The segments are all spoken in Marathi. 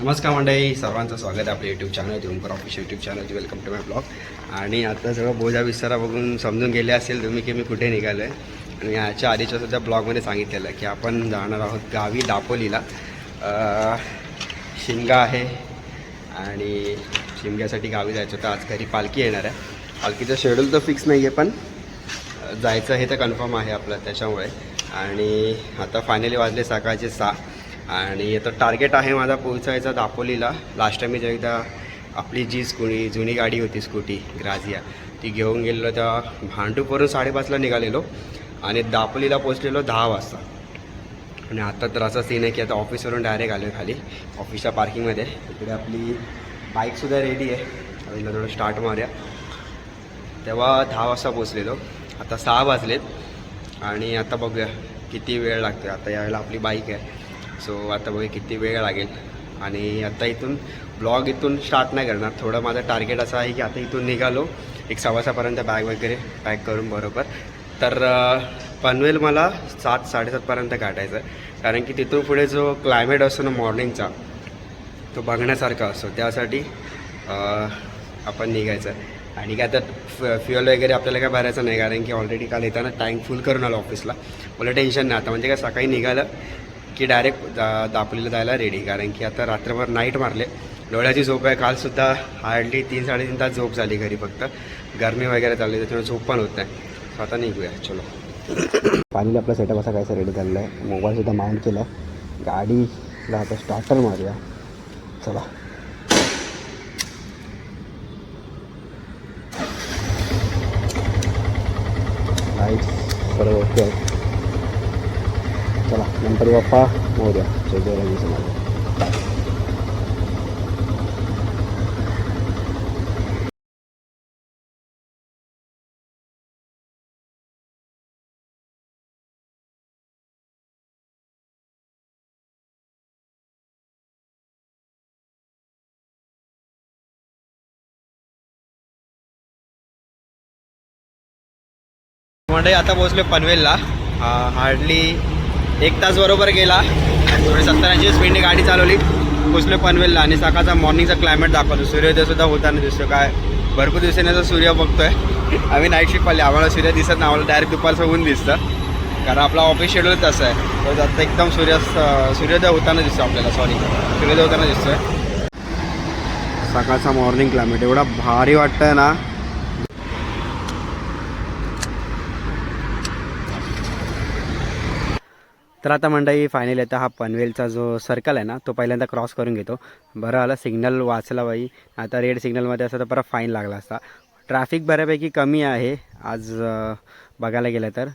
नमस्कार मंडळी सर्वांचं स्वागत आहे आपल्या YouTube channel Tumkar official YouTube channel welcome to my blog आणि आता सगळं बोजा विस्तारा बघून समजून गेले असेल तुम्ही की मी कुठे निघालो आहे आणि याच्या आधीच्या सुद्धा ब्लॉगमध्ये सांगितलेलं आहे की आपण जाणार आहोत गावी दापोलीला. शिमगा आहे. आणि शिमग्यासाठी गावी जायचं होतं. आज घरी पालखी येणार आहे. पालखीचं शेड्यूल तर फिक्स नाही आहे पण जायचं हे तर कन्फर्म आहे आपलं त्याच्यामुळे. आणि आता फायनली वाजले सकाळचे सहा. आणि आता टार्गेट आहे माझा पोहोचायचा दापोलीला. लास्ट टाइम मी एकदा आपली जी स्कूटी जुनी गाडी होती स्कूटी ग्राझिया ती घेऊन गेलेलो तेव्हा भांडूपवरून साडेपाचला निघालेलो आणि दापोलीला पोचलेलो दहा वाजता. आणि आता तर असा सीन आहे की आता ऑफिसवरून डायरेक्ट आलो खाली ऑफिसच्या पार्किंगमध्ये इकडे आपली बाईकसुद्धा रेडी आहे. आता थोडं स्टार्ट मारूया. तेव्हा दहा वाजता पोचलेलो आता सहा वाजलेत. आणि आता बघूया किती वेळ लागतो आता यावेळेला आपली बाईक आहे. सो आता बघा किती वेळ लागेल. आणि आता इथून ब्लॉग इथून स्टार्ट नाही करणार. थोडं माझं टार्गेट असं आहे की आता इथून निघालो. एक सव्वासापर्यंत बॅग वगैरे पॅक करून बरोबर. तर पनवेल मला सात साडेसातपर्यंत काढायचं आहे. कारण की तिथून पुढे जो क्लायमेट असतो ना मॉर्निंगचा तो बघण्यासारखा असतो. त्यासाठी आपण निघायचं आहे. आणि काय तर फ फ्युअल वगैरे आपल्याला काय भरायचं नाही. कारण की ऑलरेडी काल येताना टँक फुल करून आलो ऑफिसला मला टेन्शन नाही आता. म्हणजे काय सकाळी निघालं की डायरेक्ट दा दापोलीला जायला रेडी कारण की आता रात्रभर नाईट मारले. डोळ्याची झोप आहे. कालसुद्धा हार्डली तीन साडेतीन तास झोप झाली घरी फक्त. गरमी वगैरे चालली त्याच्यामुळे झोप पण होत नाही. सो आता निघूया. चलो. फायनली आपला सेटअप असा कायसा रेडी झालेला आहे. मोबाईलसुद्धा माउंट केला. आहे गाडीला आता स्टार्टर मारूया. चला. लाइट सर्व ओके नंतर चला गणपती बाप्पा मोर्या जय जय समाज मंडळी आता पोहोचले पनवेलला. हार्डली एक तास बरोबर गेला. थोडी सत्तर ऐंशी स्पीडने गाडी चालवली. पोचलो पनवेलला आणि सकाळचा मॉर्निंगचा क्लायमेट दाखवतो. सूर्योदयसुद्धा होताना दिसतो काय? भरपूर दिवसांनी सूर्य बघतोय. आम्ही नाईट शिफ्ट पाहिली. आम्हाला सूर्य दिसत नाही. आम्हाला डायरेक्ट दुपारचं ऊन दिसतं. कारण आपला ऑफिस शेड्यूल तसं आहे. तर आता एकदम सूर्य सूर्योदय होताना दिसतो आपल्याला. सॉरी सूर्योदय होताना दिसतोय. सकाळचा मॉर्निंग क्लायमेट एवढा भारी वाटतं ना. तर आता मंडळी फायनल येतं हा पनवेलचा जो सर्कल आहे ना तो पहिल्यांदा क्रॉस करून घेतो. बरं आला सिग्नल वाचला बाई. आता रेड सिग्नलमध्ये असं तर परत फाईन लागला असता. ट्रॅफिक बऱ्यापैकी कमी आहे आज बघायला गेलं तर.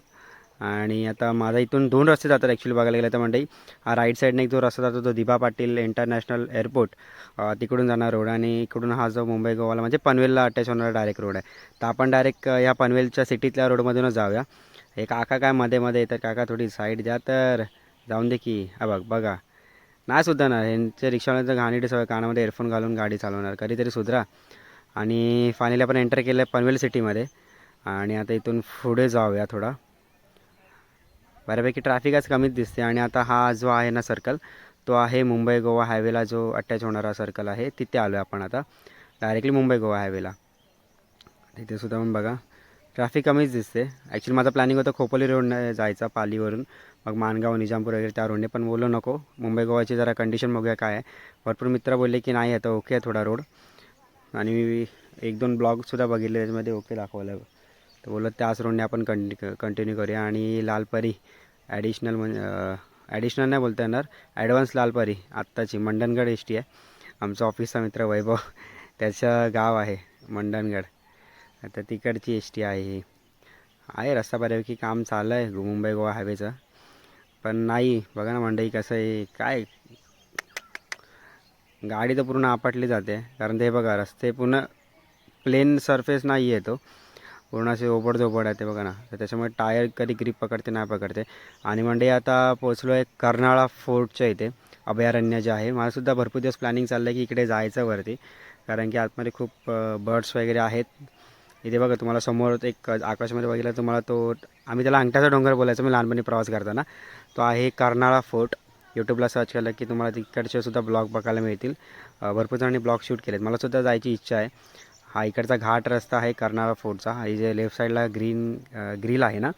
आणि आता माझा इथून दोन रस्ते जातात ॲक्च्युली बघायला गेलं तर मंडळी. हा राईट साईडने एक जो रस्ता जातो तो दिभा पाटील इंटरनॅशनल एअरपोर्ट तिकडून जाणार रोड आणि इकडून हा जो मुंबई गोवाला म्हणजे पनवेलला अटॅच होणारा डायरेक्ट रोड आहे. तर आपण डायरेक्ट या पनवेलच्या सिटीतल्या रोडमधूनच जाऊया. हे काका काय मध्ये मध्ये येतात. काका थोडी साईड द्या तर. जाऊन दे की. हा बघ बघा. नाही सुद्धा ना यांच्या रिक्षावाल्यांचं घाणीटे सवय कानामध्ये एअरफोन घालून गाडी चालवणार. कधीतरी सुधरा. आणि फायनली आपण एंटर केलं आहे पनवेल सिटीमध्ये आणि आता इथून पुढे जाऊया थोडा. बऱ्यापैकी ट्रॅफिकच कमीच दिसते. आणि आता हा जो आहे ना सर्कल तो आहे मुंबई गोवा हायवेला जो अटॅच होणारा सर्कल आहे. तिथे आलो आहे आपण आता. डायरेक्टली मुंबई गोवा हायवेला तिथे सुद्धा पण बघा. ट्रॅफिक कमीच दिसते. ॲक्च्युली माझा प्लॅनिंग होतं खोपोली रोडने जायचा पालीवरून. मग माणगाव निजामपूर वगैरे त्या रोडने पण बोललो नको. मुंबई गोवाची जरा कंडिशन बघूया काय आहे. भरपूर मित्र बोलले की नाही आता ओके आहे थोडा रोड आणि मी एक दोन ब्लॉगसुद्धा बघितले त्याच्यामध्ये ओके दाखवलं. तर बोलत त्याच रोडने आपण कंटि कंटिन्यू करूया. आणि लालपरी ॲडिशनल म्हणजे ॲडिशनल नाही बोलता येणार. ॲडव्हान्स लालपरी आत्ताची. मंडणगड एस टी आहे. आमचा ऑफिसचा मित्र वैभव त्याचं गाव आहे मंडणगड. आता तिकडची एस टी आहे. ही आहे रस्ता बऱ्यापैकी काम चाललं आहे मुंबई गोवा हायवेचं. पण नाही बघा ना मंडई कसं आहे काय? गाडी तर पूर्ण आपटली जाते. कारण ते बघा रस्ते पूर्ण प्लेन सरफेस नाही आहे तो. पूर्ण असे ओबडझोबड आहे ते बघा ना. तर त्याच्यामुळे टायर कधी ग्रीप पकडते नाही पकडते. आणि मंडई आता पोचलो आहे कर्नाळा फोर्टच्या इथे. अभयारण्य जे आहे. मलासुद्धा भरपूर दिवस प्लॅनिंग चाललं आहे की इकडे जायचं वरती. कारण की आतमध्ये खूप बर्ड्स वगैरे आहेत. इथे बघा तुम्हाला समोर एक आकाशामध्ये बघितलं तुम्हाला तो आम्ही त्याला अंगठ्याचा डोंगर बोलायचो मी लहानपणी प्रवास करताना. तो आहे कर्नाळा फोर्ट. यूट्यूबला सर्च केलं की तुम्हाला तिकडचे सुद्धा ब्लॉग बघायला मिळतील. भरपूर जणांनी ब्लॉग शूट केलेत. मला सुद्धा जायची इच्छा आहे. हा इकडचा घाट रस्ता आहे कर्नाळा फोर्टचा. हा जे लेफ्ट साईडला ग्रीन ग्रिल आहे ना.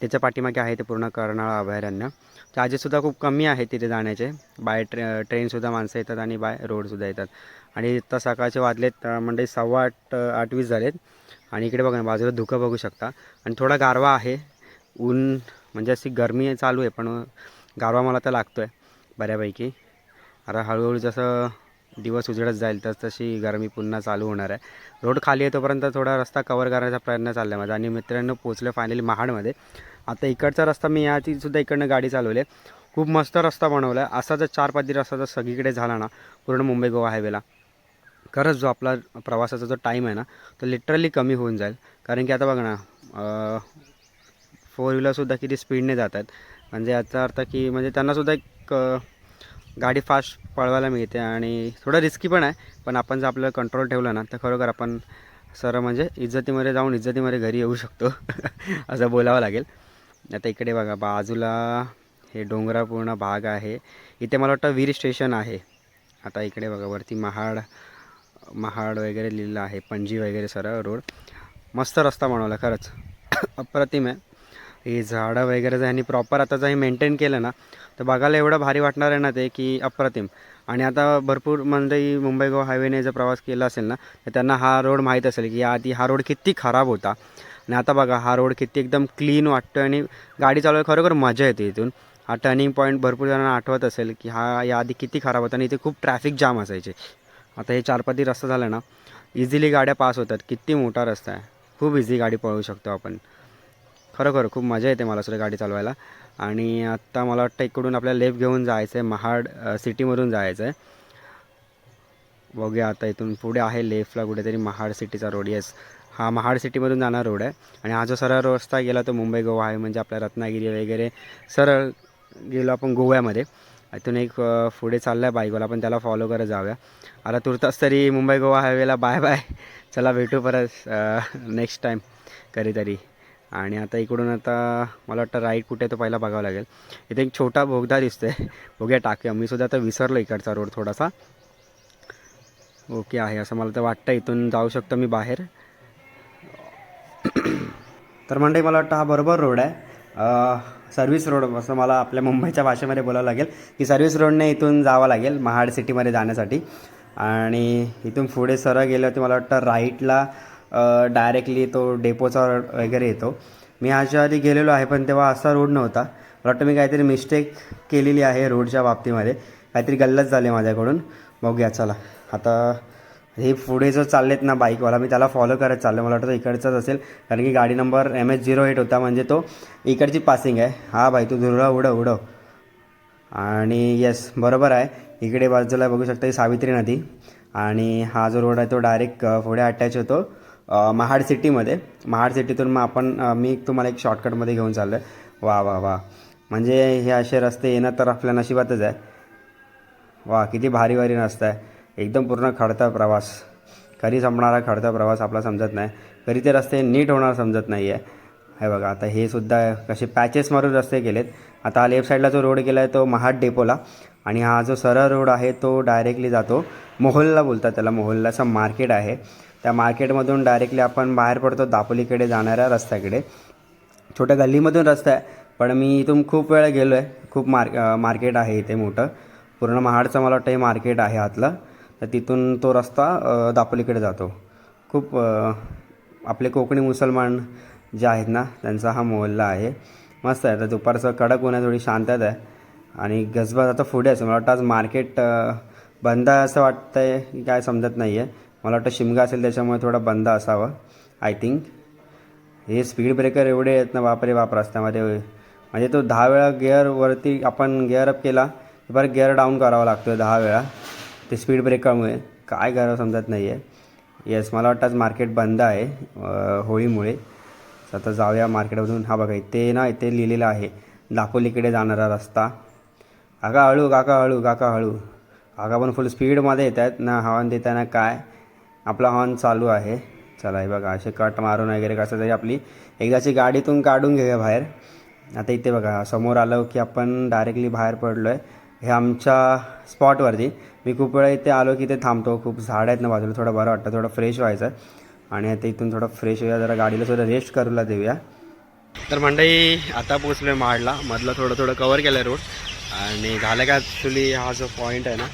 त्याच्या पाठीमागे आहे ते पूर्ण कर्नाळा अभयारण्य. चार्जेससुद्धा खूप कमी आहे तिथे जाण्याचे. बाय ट्रे ट्रेनसुद्धा माणसं येतात आणि बाय रोडसुद्धा येतात. आणि इथं सकाळचे वाजलेत म्हणजे सव्वा आठ आठवीस आठ वीस झालेत. आणि इकडे बघा ना बाजूला धुकं बघू शकता. आणि थोडा गारवा आहे. ऊन म्हणजे अशी गरमी चालू आहे पण गारवा मला तर लागतो आहे बऱ्यापैकी. आता हळूहळू जसं दिवस उजळत जाईल तस तशी गरमी पुन्हा चालू होणार आहे. रोड खाली येतोपर्यंत थोडा रस्ता कवर करायचा प्रयत्न चालला आहे माझा. आणि मित्रांनो पोचलं फायनली महाडमध्ये. आता इकडचा रस्ता मी याची सुद्धा इकडनं गाडी चालवली आहे. खूप मस्त रस्ता बनवला आहे असा जर चार पाच रस्ता जर सगळीकडे झाला ना पूर्ण मुंबई गोवा हायवेला खरंच जो आपला प्रवासाचा जो टाईम आहे ना तो लिटरली कमी होऊन जाईल. कारण की आता बघ ना फोर व्हीलरसुद्धा किती स्पीडने जातात म्हणजे याचा अर्थ की म्हणजे त्यांनासुद्धा एक गाडी फास्ट पळवायला मिळते आणि थोडं रिस्की पण आहे. पण आपण जर आपलं कंट्रोल ठेवलं ना तर खरोखर आपण सर म्हणजे इज्जतीमध्ये जाऊन इज्जतीमध्ये घरी येऊ शकतो. असं बोलावं लागेल. आता इकडे बघा बाजूला हे डोंगरापूर्ण भाग आहे. इथे मला वाटतं वीर स्टेशन आहे. आता इकडे बघा वरती महाड महाड वगैरे लिहिलं आहे पणजी वगैरे सरळ रोड. मस्त रस्ता बनवला खरंच. अप्रतिम आहे. हे झाडं वगैरे जर ह्यांनी प्रॉपर आता जर हे मेंटेन केलं ना तर बघायला एवढं भारी वाटणार आहे ना ते की अप्रतिम. आणि आता भरपूर मंडळी मुंबई गोवा हायवेने जर प्रवास केला असेल ना तर त्यांना हा रोड माहीत असेल की आधी हा रोड किती खराब होता. आणि आता बघा हा रोड किती एकदम क्लीन वाटतो आणि गाडी चालवायला खरोखर मजा येते इथून. हा टर्निंग पॉईंट भरपूर जणांना आठवत असेल की हा याआधी किती खराब होता आणि इथे खूप ट्रॅफिक जाम असायचे. आता हे चारपाती रस्ता झाला ना इझिली गाड्या पास होतात. किती मोठा रस्ता आहे. खूप इझी गाडी पळवू शकतो आपण. खरोखर खूप मजा येते मला सुद्धा गाडी चालवायला. आणि आत्ता मला वाटतं इकडून आपल्याला लेफ्ट घेऊन जायचं आहे महाड सिटीमधून जायचं आहे बघूया आता इथून पुढे आहे लेफ्टला कुठेतरी महाड सिटीचा रोड येस हा महाड सिटीमधून जाणार रोड आहे. आणि हा जो सरळ रस्ता गेला तो मुंबई गोवा आहे म्हणजे आपल्या रत्नागिरी वगैरे सरळ गेलो आपण गोव्यामध्ये. इथून एक पुढे चालला आहे बाईकवाला आपण त्याला फॉलो करत जाऊया. आता तुर्तास तरी मुंबई गोवा हायवेला बाय बाय चला भेटू परत नेक्स्ट टाईम कधीतरी. आणि आता इकडून आता मला वाटतं राईट कुठे आहे तो पहिला बघावं लागेल. इथे एक छोटा भोगदा दिसतो आहे बघूया टाकूया. मी सुद्धा आता विसरलो इकडचा रोड थोडासा. ओके आहे असं मला तर वाटतं इथून जाऊ शकतो मी बाहेर. तर म्हणजे मला वाटतं हा बरोबर रोड आहे. सर्व्हिस रोड असं मला आपल्या मुंबईच्या भाषेमध्ये बोलावं लागेल की सर्व्हिस रोडने इथून जावं लागेल महाड सिटीमध्ये जाण्यासाठी. आणि इथून पुढे सरळ गेलं होते मला वाटतं राईटला डायरेक्टली तो डेपोचा वगैरे येतो. मी ह्याच्या आधी गेलेलो आहे पण तेव्हा असा रोड नव्हता. मला वाटतं मी काहीतरी मिस्टेक केलेली आहे रोडच्या बाबतीमध्ये. काहीतरी गल्लत झाली माझ्याकडून. बघूया चला. आता हे पुढे जो चाललेत ना बाईकवाला मी त्याला फॉलो करत चाललो मला वाटतं इकडचाच असेल कारण की गाडी number M H zero eight होता म्हणजे तो इकडची पासिंग आहे. हा भाई तू धुरळा उडव उडव. आणि येस बरोबर आहे. इकडे बाजूला बघू शकता ही सावित्री नदी. आणि हा जो रोड आहे तो डायरेक्ट पुढे अटॅच होतो. महाड सिटीमध्ये. महाड सिटीतून मग आपण मी तुम्हाला एक शॉर्टकटमध्ये घेऊन चाललो आहे वा वा वा. म्हणजे हे असे रस्ते येणं तर आपल्या नशिबातच आहे. वा किती भारी भारी रस्ता आहे. एकदम पूर्ण खडता प्रवास. कधी संपणारा खडता प्रवास आपला समजत नाही. कधी ते रस्ते नीट होणार समजत नाही आहे हे बघा आता हे सुद्धा कसे पॅचेस मारून रस्ते गेलेत आता लेफ्ट साईडला जो रोड गेला आहे तो महाड डेपोला आणि हा जो सरळ रोड आहे तो डायरेक्टली जातो मोहोलला बोलतात त्याला. मोहोललाचं मार्केट आहे. त्या मार्केटमधून डायरेक्टली आपण बाहेर पडतो दापोलीकडे जाणाऱ्या रस्त्याकडे. छोट्या गल्लीमधून रस्ता आहे पण मी इथून खूप वेळा गेलो आहे खूप मार्क मार्केट आहे इथे मोठं. पूर्ण महाडचं मला वाटतं हे मार्केट आहे आतलं. तर तिथून तो रस्ता दापोलीकडे जातो. खूप आपले कोकणी मुसलमान जे आहेत ना त्यांचा हा मोहल्ला आहे. मस्त आहे. तर दुपारचं कडक होण्या थोडी शांतता आहे. आणि गजबात आता पुढे असं मला वाटतं आज मार्केट बंद आहे असं वाटतं आहे की काय समजत नाही आहे मला वाटतं शिमगा असेल त्याच्यामुळे थोडं बंद असावं आय थिंक हे स्पीड ब्रेकर एवढे आहेत ना बापरे बाप रस्त्यामध्ये. म्हणजे तो दहा वेळा गिअरवरती आपण गिअर अप केला की परत गिअर डाऊन करावा लागतो दहा वेळा. ते स्पीड ब्रेकरमुळे काय करावं समजत नाही आहे येस मला वाटतं आज मार्केट बंद आहे होळीमुळे. आता जाऊया मार्केटमधून हा बघा इथे ना इथे लिहिलेलं आहे दापोलीकडे जाणारा रस्ता. काका हळू काका हळू काका हळू. काका पण फुल स्पीडमध्ये येत आहेत ना हवान देताना काय? आपला हॉर्न चालू आहे. चला हे बघा असे कट मारून वगैरे कसं तरी आपली एकदाची गाडीतून काढून घेऊया बाहेर. आता इथे बघा समोर आलो की आपण डायरेक्टली बाहेर पडलो आहे हे आमच्या स्पॉटवरती मी खूप वेळा इथे आलो की इथे थांबतो. खूप झाड आहेत ना बाजूला थोडं बरं वाटतं थोडं फ्रेश व्हायचं. आहे आणि आता इथून थोडं फ्रेश होऊया जरा गाडीला थोडं रेस्ट करूला देऊया. तर मंडई आता पोचलो आहे महाडला मधलं थोडं थोडं कवर केलं आहे रोड आणि झालं का ॲक्च्युली हा जो पॉईंट आहे ना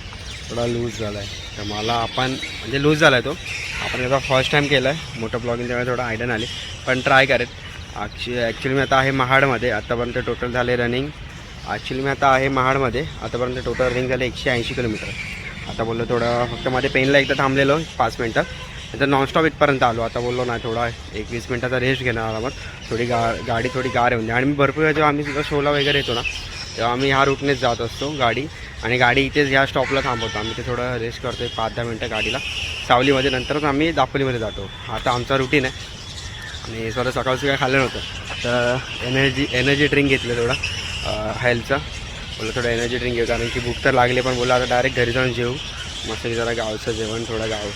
थोडा लूज झाला आहे तर मला आपण म्हणजे लूज झाला आहे तो. आपण याचा फर्स्ट टाईम केला आहे मोठं ब्लॉगिंग त्यामुळे थोडं आयडन आली. पण ट्राय करेल. ॲक्च्युली ॲक्च्युली मी आता आहे महाडमध्ये. आत्तापर्यंत टोटल झाले रनिंग ॲक्च्युली मी आता आहे महाडमध्ये. आतापर्यंत टोटल रनिंग झाले एकशे ऐंशी किलोमीटर आता बोललो थोडं फक्त मध्ये पेनला एकदा थांबलेलो पाच मिनटं. नंतर नॉनस्टॉप इथपर्यंत आलो. आता बोललो नाही थोडा एक वीस मिनटाचा रेस्ट घेणार आला थोडी गा गाडी थोडी गार येऊन म्हणजे आणि मी भरपूर जेव्हा आम्ही सुद्धा शोला वगैरे येतो ना तेव्हा आम्ही ह्या रूटनेच जात असतो गाडी. आणि गाडी इथेच ह्या स्टॉपला थांबवतो. आम्ही ते थोडं रेस्ट करतो एक पाच दहा मिनटं गाडीला. सावलीमध्ये नंतरच आम्ही दापोलीमध्ये जातो. आता आमचा रुटीन आहे. आणि स्वतः सकाळचं काय खाल्लं नव्हतं. तर एनर्जी एनर्जी ड्रिंक घेतलं थोडं. हेल्थचं बोललं थोडं एनर्जी ड्रिंक घेऊ कारण की भूक तर लागली पण बोला आता डायरेक्ट घरी जाऊन जेऊ. मस्त जरा गावचं जेवण थोडं गाव.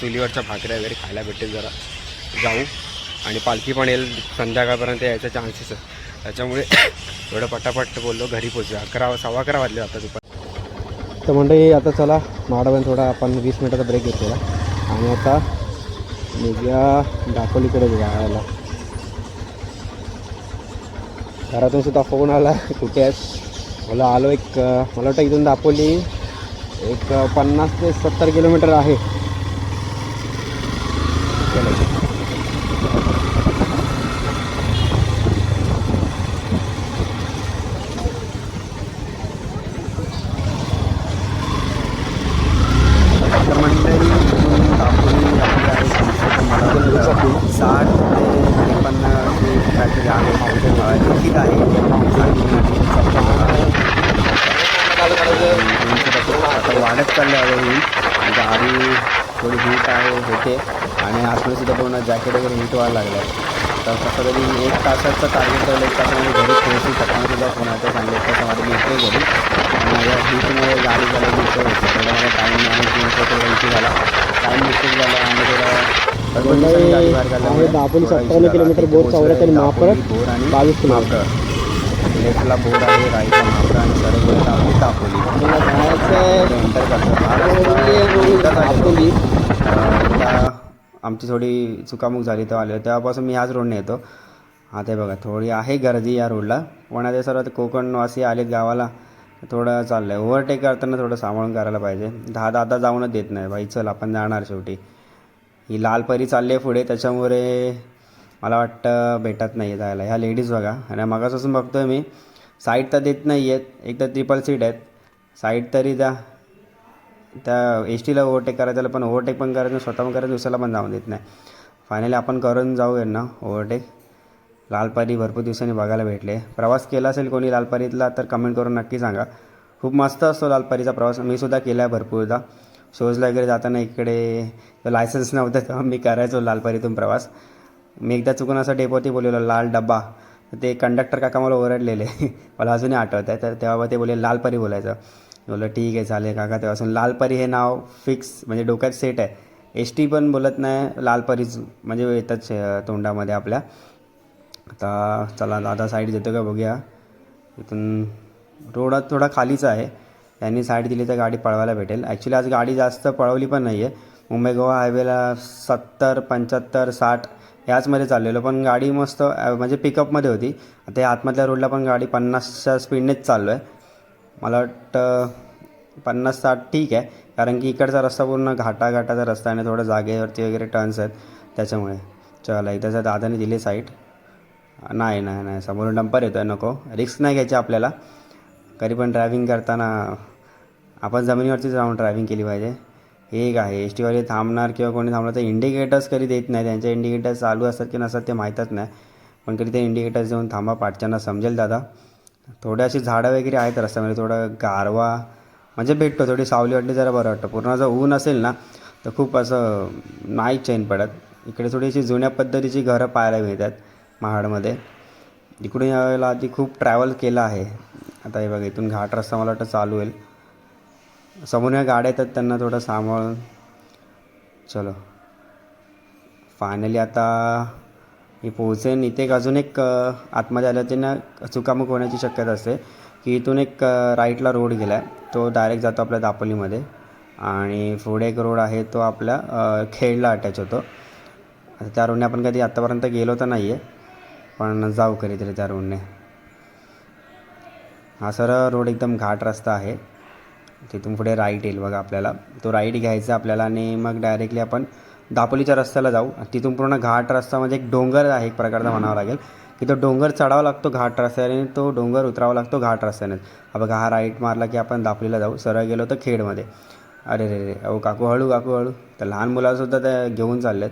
चुलीवरच्या भाकऱ्या वगैरे खायला भेटेल जरा. जाऊ. आणि पालखी पण येईल. संध्याकाळपर्यंत यायचा चान्सेस आहे. त्याच्यामुळे थोडं पटापट बोललो घरी पोचू अकरा सव्वा अकरा वाजले आता दुपार. तर मंडळी आता चला माडावन थोडा आपण वीस मिनटाचा ब्रेक घेतलेला. आणि आता निघ्या दापोलीकडे जायला. घरातून सुद्धा फोन आला. कुठे आहेस? मला आलो एक मला वाटतं इथून दापोली एक पन्नास ते सत्तर किलोमीटर आहे चलो तर मंडळी इथून दापोली आपली आहे संस्थेचं साठ ते त्रेपन्न हे काहीतरी आहे अं, तिकीट आहे आता वाढत चाललं हळूहळू गाडी थोडी हीट आहे होते आणि आतमध्ये सुद्धा पूर्ण जॅकेट वगैरे हीट व्हायला लागलं आहे तर कसं तरी एक तासाचं टार्गेट ठेवलं एक तासामध्ये घरी पोहोचू सकाळी सुद्धा फोन आहे सांगले. एक तासामध्ये मी घरी. आणि या हीटमुळे गाडी झाली मिस्टेक होते मला टाईम मॅनेजमेंट थोडा इश्यू झाला. टाईम मिस्टेक झाला आणि थोडा दिवसांनी गाडी बाहेर काढल्यामुळे आहे दापोली थोडा issue 57 झाला. किलोमीटर बोर पोहोचलोय. महापरत बोर आणि 22 किलोमीटर. लेफ्टला बोर आहे राईटला महापरा आणि आपली दापोली एंटर करतो. दापोली. आमची थोडी चुकामुक झाली तर आले तेव्हापासून मी ह्याच रोडने येतो. आता बघा थोडी आहे गर्दी या रोडला पण आता सर्व कोकणवासी आलेत गावाला. थोडं चाललं आहे ओव्हरटेक करताना थोडं सांभाळून करायला पाहिजे. दहा दहा जाऊनच देत नाही. बाई चल आपण जाणार शेवटी. ही लाल परी चालली आहे पुढे. त्याच्यामुळे मला वाटतं भेटत नाही आहे जायला. ह्या लेडीज बघा. आणि मगापासून बघतोय मी. साईड तर देत नाही आहेत एक तर ट्रिपल सीट आहेत. साईड तरी द्या. त्या एस टीला ओव्हरटेक करायचं त्याला पण ओव्हरटेक पण करायचं स्वतः पण करायचं दुसऱ्याला पण जाऊन देत नाही. फायनली आपण करून जाऊया ना ओव्हरटेक लालपारी भरपूर दिवसांनी बघायला भेटले. प्रवास केला असेल कोणी लालपारीतला तर कमेंट करून नक्की सांगा. खूप मस्त असतो लालपारीचा प्रवास. मी सुद्धा केला आहे भरपूरदा शोजला वगैरे जाताना इकडे लायसन्स नव्हतं तेव्हा मी करायचो लालपारीतून प्रवास. मी एकदा चुकून असं डेपोती बोललेलो लाल डब्बा. ते कंडक्टर काका मला ओरडलेले. मला अजूनही आठवत आहे तर तेव्हा ते बोलले लालपरी बोलायचं. बोललं ठीक आहे चालेल काका. तेव्हापासून लालपरी हे नाव फिक्स म्हणजे डोक्यात सेट आहे. एस टी पण बोलत नाही लालपरीच म्हणजे येतच तोंडामध्ये आपल्या. आता चला दादा साईड देतो का बघूया. इथून रोडात थोडा खालीच आहे. त्यांनी साईड दिली तर गाडी पळवायला भेटेल. ॲक्च्युली आज गाडी जास्त पळवली पण नाही आहे मुंबई गोवा हायवेला सत्तर पंच्याहत्तर साठ याचमध्ये चाललेलो. पण गाडी मस्त म्हणजे पिकअपमध्ये होती. आता या आतमधल्या रोडला पण गाडी पन्नासच्या स्पीडनेच चाललो आहे मला वाटतं पन्नास साठ ठीक आहे. कारण की इकडचा रस्ता पूर्ण घाटा घाटाचा रस्ता आहे आणि थोडं जागेवरती वगैरे टर्न्स आहेत. त्याच्यामुळे चला एकदाचा दादाने दिली साईट नाही नाही नाही. समोरून डंपर येतो आहे नको. रिस्क नाही घ्यायची आपल्याला. कधी पण ड्रायव्हिंग करताना आपण जमिनीवरतीच राहून ड्रायव्हिंग केली पाहिजे. एक आहे. एस टीवाले थांबणार किंवा कोणी थांबणार तर इंडिकेटर्स कधी देत नाही. त्यांचे इंडिकेटर्स चालू असतात की नसतात ते माहीतच नाही. पण कधी ते इंडिकेटर्स देऊन थांबा पाठच्यांना समजेल दादा. थोडे अशी झाडं वगैरे आहेत रस्त्यामध्ये थोडं गारवा म्हणजे भेटतो थोडी सावली वाटली जरा बरं वाटतं. पूर्ण जर ऊन असेल ना तर खूप असं नाही चैन पडत. इकडे थोडीशी जुन्या पद्धतीची घरं पाहायला मिळतात महाडमध्ये. इकडून यावेळेला आधी खूप ट्रॅव्हल केलं आहे. आता हे बघा इथून घाट रस्ता मला वाटतं चालू होईल. समोर या गाड्या येतात त्यांना थोडं सांभाळून. चलो. फायनली आता हे पोहोचेन इथे एक अजून एक आतमध्ये आलं त्यांना चुकामुक होण्याची शक्यता असते की इथून एक राईटला रोड गेला आहे तो डायरेक्ट जातो आपल्या दापोलीमध्ये आणि पुढे एक रोड आहे तो आपल्या खेडला अटॅच होतो. त्या रोडने आपण कधी आत्तापर्यंत गेलो तर नाही आहे पण जाऊ कधीतरी त्या रोडने हा सर रोड एकदम घाट रस्ता आहे. तिथून पुढे राईट येईल बघा आपल्याला. तो राईट घ्यायचा आपल्याला आणि मग डायरेक्टली आपण दापोलीच्या रस्त्याला जाऊ. तिथून पूर्ण घाट रस्ता म्हणजे एक डोंगर आहे एक प्रकारचा म्हणावा लागेल. की तो डोंगर चढावा लागतो घाट रस्त्याने तो डोंगर उतरावा लागतो घाट रस्त्याने. बघा हा राईट मारला की आपण दापोलीला जाऊ. सरळ गेलो तर खेडमध्ये. अरे रे रे अहो काकू हळू काकू हळू. तर लहान मुलासुद्धा त्या घेऊन चाललेत.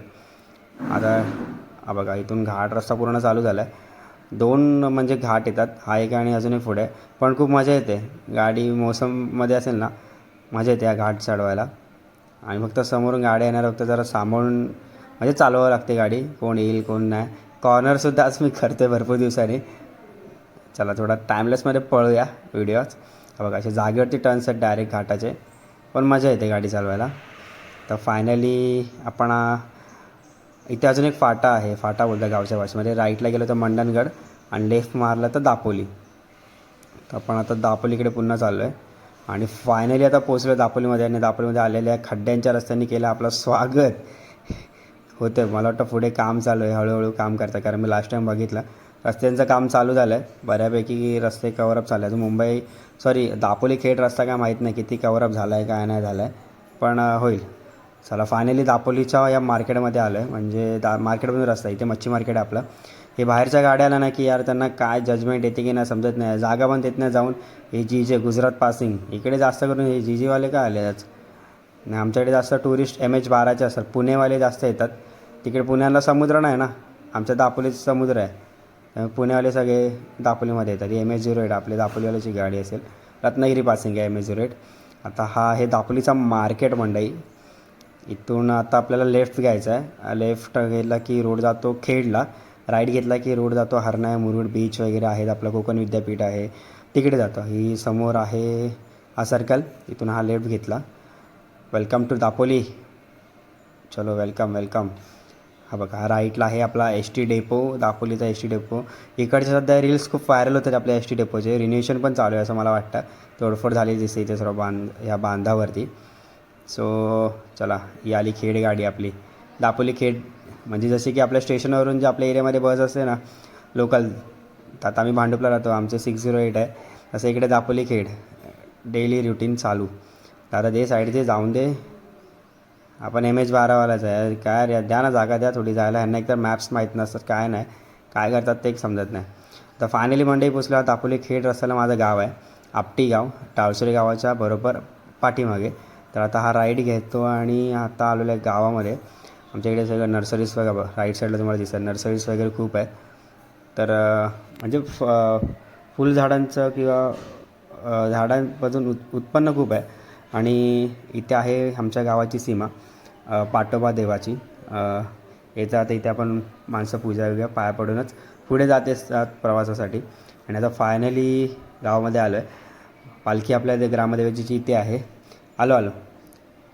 आता बघा इथून घाट रस्ता पूर्ण चालू झाला आहे दोन म्हणजे घाट येतात. हा एक आणि अजून एक पुढे. पण खूप मजा येते. गाडी मोसममध्ये असेल ना मजा येते या घाट चढवायला. आणि फक्त समोरून गाड्या येणार फक्त जरा सांभाळून म्हणजे चालवावं लागते गाडी. कोण येईल कोण नाही. कॉर्नरसुद्धा आज मी करते भरपूर दिवसांनी. चला थोडा टाईमलेसमध्ये पळूया व्हिडिओज बघा असे जागेवरती टर्न्स आहेत डायरेक्ट घाटाचे. पण मजा येते गाडी चालवायला. तर फायनली आपण इथे अजून एक फाटा आहे. फाटा बोलतात गावच्या भाषेमध्ये. राईटला गेलो तर मंडणगड आणि लेफ्ट मारलं तर दापोली. तर आपण आता दापोलीकडे पुन्हा चाललो आहे आणि फायनली आता पोचलो दापोलीमध्ये आणि दापोलीमध्ये आलेल्या खड्ड्यांच्या रस्त्यांनी केलं आपलं स्वागत. होतं मला वाटतं पुढे काम चालू आहे हळूहळू काम करतं कारण मी लास्ट टाईम बघितलं रस्त्यांचं काम चालू झालं आहे बऱ्यापैकी रस्ते कवरअप झाले आहे मुंबई सॉरी दापोली खेड रस्ता काय माहीत नाही किती कवरअप झाला आहे काय नाही झालं आहे पण होईल. चला फायनली दापोलीच्या या मार्केटमध्ये आलं आहे म्हणजे दा मार्केटमधून रस्ता इथे मच्छी मार्केट आहे आपलं. हे बाहेरच्या गाड्या आल्या ना की यार त्यांना काय जजमेंट येते की नाही समजत नाही. जागा पण देत नाही जाऊन हे जी जे गुजरात पासिंग इकडे जास्त करून हे जी जीवाले काय आले आज नाही आमच्याकडे जास्त टुरिस्ट एम एच बाराचे असतात. पुणेवाले जास्त येतात. तिकडे पुण्याला समुद्र नाही ना? आमच्या दापोलीचं समुद्र आहे. पुणेवाले सगळे दापोलीमध्ये येतात. एम एच झिरो एट आपली दापोलीवाल्याची गाडी असेल. रत्नागिरी पासिंग आहे एम एच झिरो एट आता हा हे दापोलीचा मार्केट मंडई. इथून आता आपल्याला लेफ्ट घ्यायचा आहे. लेफ्ट घेतला की रोड जातो खेडला. राईट घेतला की रोड जातो. हरणाय मुरुड बीच वगैरे आहेत. आपलं कोकण विद्यापीठ आहे. तिकडे जातो. ही समोर आहे हा सर्कल इथून हा लेफ्ट घेतला. Welcome to Dapoli. चलो वेलकम वेलकम हा बघा हा राईटला आहे आपला एस टी डेपो दापोलीचा एस टी डेपो इकडचे सध्या रील्स खूप व्हायरल होतात आपल्या एस टी डेपोचे रिन्युएशन पण चालू आहे असं मला वाटतं. तोडफोड झाली दिसते इथे सर्व बांध ह्या बांधावरती. सो चला ही आली खेड गाडी आपली. दापोली खेड म्हणजे जसे की आपल्या स्टेशनवरून जे आपल्या एरियामध्ये बस असते ना लोकल तर आता आम्ही भांडुपला राहतो आमचे सिक्स झिरो एट आहे. तसं इकडे दापोली खेड डेली रुटीन चालू. दादा दे साईड दे जाऊन दे. आपण एम एच बारावालाच आहे. काय रे द्या ना जागा द्या थोडी जायला. ह्यांना एकतर मॅप्स माहीत नसतात काय नाही. काय करतात ते एक समजत नाही. तर फायनली मंडई पोचल्यावर दापोली खेड रस्त्याला माझं गाव आहे. आपटी गाव टाळसुरी गावाच्या बरोबर पाठीमागे. तर आता हा राईड घेतो आणि आता आलेलो आहे गावामध्ये. आमच्या इकडे सगळं नर्सरीज वगैरे बघा राईट साईडला तुम्हाला दिसतात नर्सरीज वगैरे खूप आहे तर म्हणजे फ फुलझाडांचं किंवा झाडांपासून उत् उत्पन्न खूप आहे. आणि इथे आहे आमच्या गावाची सीमा पाटोबा देवाची. येतात आता इथे आपण माणसं पूजा वगैरे पाया पडूनच पुढे जाते असतात प्रवासासाठी. आणि आता फायनली गावामध्ये आलो आहे पालखी आपल्या ग्रामदेवाची जी इथे आहे. आलो आलो.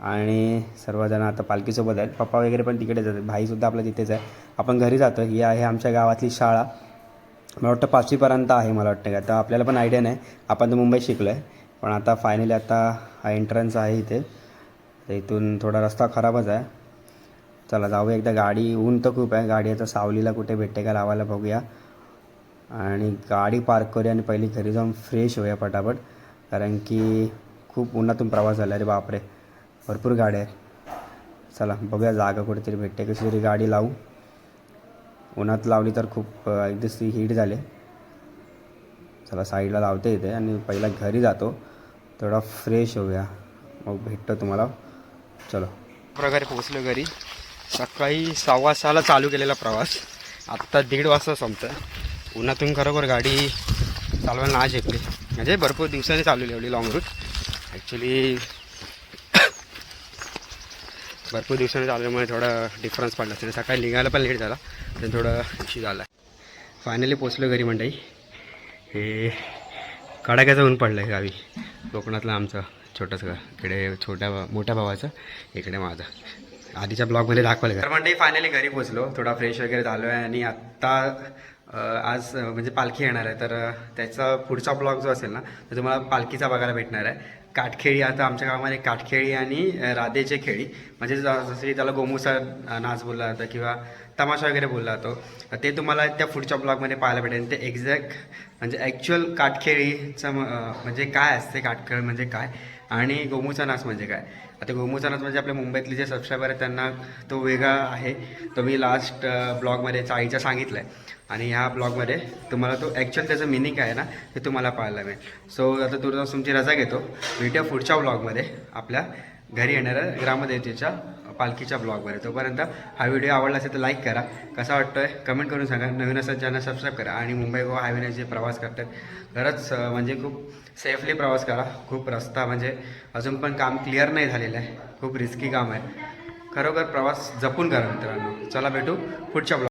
आणि सर्वजण आता पालखीसोबत आहेत. पप्पा वगैरे पण तिकडेच आहेत. भाईसुद्धा आपला तिथेच आहे. आपण घरी जातो ही आहे आमच्या गावातली शाळा. मला वाटतं पाचवीपर्यंत आहे मला वाटतं का? आता आपल्याला पण आयडिया नाही. आपण तर मुंबईत शिकलो आहे पण आता फायनली आता हा एंट्रन्स आहे इथे. तर इथून थोडा रस्ता खराबच आहे. चला जाऊ एकदा. गाडी ऊन तर खूप आहे. गाडी आता सावलीला कुठे भेटते का लावायला बघूया. आणि गाडी पार्क करूया आणि पहिली घरी जाऊन फ्रेश होऊया पटापट. कारण की खूप उन्हातून प्रवास झाला रे बापरे. भरपूर गाड्या आहेत. चला बघूया जागा कुठेतरी भेटते. कशी तरी गाडी लावू. उन्हात लावली तर खूप एकदम एकदाच ती हीट झाले. चला साईडला लावते इथे आणि पहिला घरी जातो. थोडा फ्रेश होऊया. मग भेटतो तुम्हाला. चलो. प्रकारे पोचलो घरी. सकाळी सव्वा सहाला चालू केलेला प्रवास. आत्ता दीड वाजता संपतं उन्हातून खरोखर गाडी चालवायला ना झेपली म्हणजे भरपूर दिवसांनी चालू एवढी लाँग रूट ॲक्च्युली भरपूर दिवसाने चालल्यामुळे थोडा डिफरन्स पडला. असेल सकाळी निघायला पण लेट झाला. तर थोडं इश्यू झाला. फायनली पोचलो घरी मंडई. हे कडाक्याचं ऊन पडलं आहे गावी. कोकणातलं आमचं छोटंसं इकडे छोट्या मोठ्या भावाचं इकडे माझं. आधीच्या ब्लॉगमध्ये दाखवलं तर मंडई फायनली घरी पोचलो थोडा फ्रेश वगैरे झालो आहे आणि आत्ता आज म्हणजे पालखी येणार आहे. तर त्याचा पुढचा ब्लॉग जो असेल ना तो तुम्हाला पालखीचा बघायला भेटणार आहे. काटखेळी आता आमच्या गावामध्ये काटखेळी आणि राधेचे खेळी म्हणजे जसं की त्याला गोमुसा नाच बोलला जातं किंवा तमाशा वगैरे बोलला जातो. ते तुम्हाला त्या पुढच्या ब्लॉगमध्ये पाहायला भेटेल. ते एक्झॅक्ट म्हणजे ॲक्च्युअल काटखेळीचं म्हणजे काय असते काटखेळ म्हणजे काय? आणि गोमूचा नाच म्हणजे काय? आता गोमूचा नाच म्हणजे आपल्या मुंबईतले जे सबस्क्रायबर आहेत त्यांना तो वेगळा आहे. तो मी लास्ट ब्लॉगमध्ये चाळीचा सांगितला आहे आणि ह्या ब्लॉगमध्ये तुम्हाला तो ॲक्च्युअल त्याचं मिनिंग आहे ना ते तुम्हाला पाहायला मिळेल. सो आता तुझं तुमची रजा घेतो. भेटूया पुढच्या ब्लॉगमध्ये आपल्या घरी येणाऱ्या ग्रामदेवतेच्या पालखीच्या ब्लॉगमध्ये. तोपर्यंत हा व्हिडिओ आवडला असेल तर लाईक करा. कसा वाटतोय? कमेंट करून सांगा. नवीन असेल चॅनल सबस्क्राईब करा. आणि मुंबई गोवा हायवेने जे प्रवास करतात खरंच म्हणजे खूप सेफली प्रवास करा. खूप रस्ता म्हणजे अजून पण काम क्लिअर नाही झालेलं आहे. खूप रिस्की काम आहे. खरोखर प्रवास जपून करा मित्रांनो. चला भेटू पुढच्या ब्लॉग